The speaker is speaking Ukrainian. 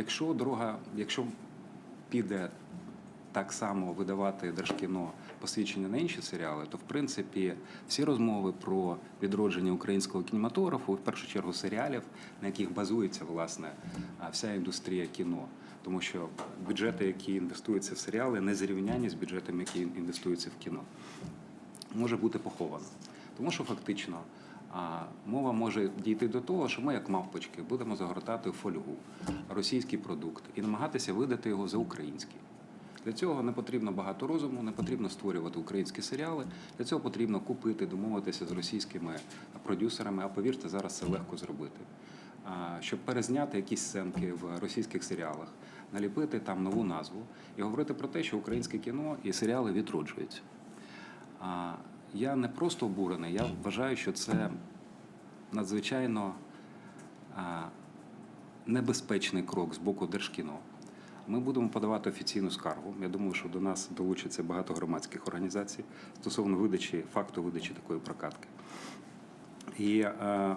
Якщо дорога, якщо піде так само видавати Держкіно посвідчення на інші серіали, то в принципі всі розмови про відродження українського кінематографу, в першу чергу серіалів, на яких базується власне вся індустрія кіно. Тому що бюджети, які інвестуються в серіали, не зрівняні з бюджетами, які інвестуються в кіно може бути поховано. Тому що фактично а, мова може дійти до того, що ми, як мавпочки, будемо загортати фольгу російський продукт і намагатися видати його за український. Для цього не потрібно багато розуму, не потрібно створювати українські серіали. Для цього потрібно купити, домовитися з російськими продюсерами. А повірте, зараз це легко зробити. Щоб перезняти якісь сценки в російських серіалах, наліпити там нову назву і говорити про те, що українське кіно і серіали відроджуються. Я не просто обурений, я вважаю, що це надзвичайно небезпечний крок з боку Держкіно. Ми будемо подавати офіційну скаргу. Я думаю, що до нас долучиться багато громадських організацій стосовно видачі факту видачі такої прокатки. І е,